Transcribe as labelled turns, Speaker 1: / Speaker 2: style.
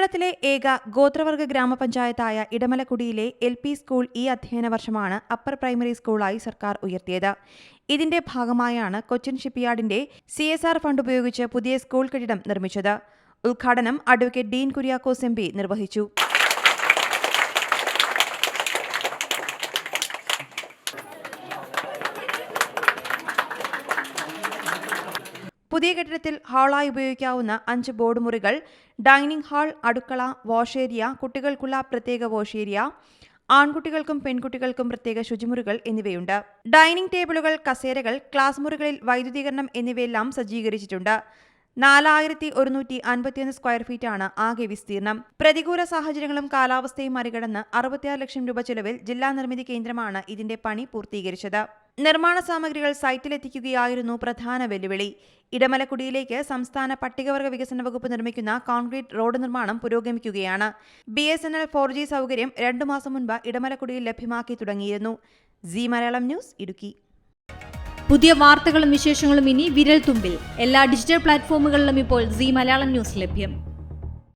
Speaker 1: കേരളത്തിലെ ഏക ഗോത്രവർഗ ഗ്രാമപഞ്ചായത്തായ ഇടമലക്കുടിയിലെ എൽ പി സ്കൂൾ ഈ അധ്യയന വർഷമാണ് അപ്പർ പ്രൈമറി സ്കൂളായി സർക്കാർ ഉയർത്തിയത്. ഇതിന്റെ ഭാഗമായാണ് കൊച്ചിൻ ഷിപ്പ്യാർഡിന്റെ സി എസ് ആർ ഫണ്ട് ഉപയോഗിച്ച് പുതിയ സ്കൂൾ കെട്ടിടം നിർമ്മിച്ചത്. ഉദ്ഘാടനം അഡ്വക്കേറ്റ് ഡീൻ കുര്യാക്കോസ് എം നിർവഹിച്ചു. പുതിയ കെട്ടിടത്തിൽ ഹാളായി ഉപയോഗിക്കാവുന്ന അഞ്ച് ബോർഡ് മുറികൾ ഡൈനിങ് ഹാൾ അടുക്കള വാഷ് ഏരിയ കുട്ടികൾക്കുള്ള പ്രത്യേക വാഷ് ഏരിയ ആൺകുട്ടികൾക്കും പെൺകുട്ടികൾക്കും പ്രത്യേക ശുചിമുറികൾ എന്നിവയുണ്ട്. ഡൈനിങ് ടേബിളുകൾ കസേരകൾ ക്ലാസ് മുറികളിൽ വൈദ്യുതീകരണം എന്നിവയെല്ലാം സജ്ജീകരിച്ചിട്ടുണ്ട്. നാലായിരത്തി ഒരുന്നൂറ്റി അൻപത്തിയൊന്ന് സ്ക്വയർ ഫീറ്റാണ് ആകെ വിസ്തീർണം. പ്രതികൂല സാഹചര്യങ്ങളും കാലാവസ്ഥയും മറികടന്ന് അറുപത്തിയാറ് ലക്ഷം രൂപ ചെലവിൽ ജില്ലാ നിർമ്മിതി കേന്ദ്രമാണ് ഇതിന്റെ പണി പൂർത്തീകരിച്ചത്. നിർമ്മാണ സാമഗ്രികൾ സൈറ്റിലെത്തിക്കുകയായിരുന്നു പ്രധാന വെല്ലുവിളി. ഇടമലക്കുടിയിലേക്ക് സംസ്ഥാന പട്ടികവർഗ വികസന വകുപ്പ് നിർമ്മിക്കുന്ന കോൺക്രീറ്റ് റോഡ് നിർമ്മാണം പുരോഗമിക്കുകയാണ്. B S N L four G സൗകര്യം രണ്ടു മാസം മുൻപ് ഇടമലക്കുടിയിൽ ലഭ്യമാക്കി തുടങ്ങിയിരുന്നു. Zee Malayalam news Idukki.
Speaker 2: പുതിയ വാർത്തകളും വിശേഷങ്ങളും ഇനി വിരൽ തുമ്പിൽ എല്ലാ ഡിജിറ്റൽ പ്ലാറ്റ്ഫോമുകളിലും ഇപ്പോൾ സി മലയാളം ന്യൂസ് ലഭ്യം.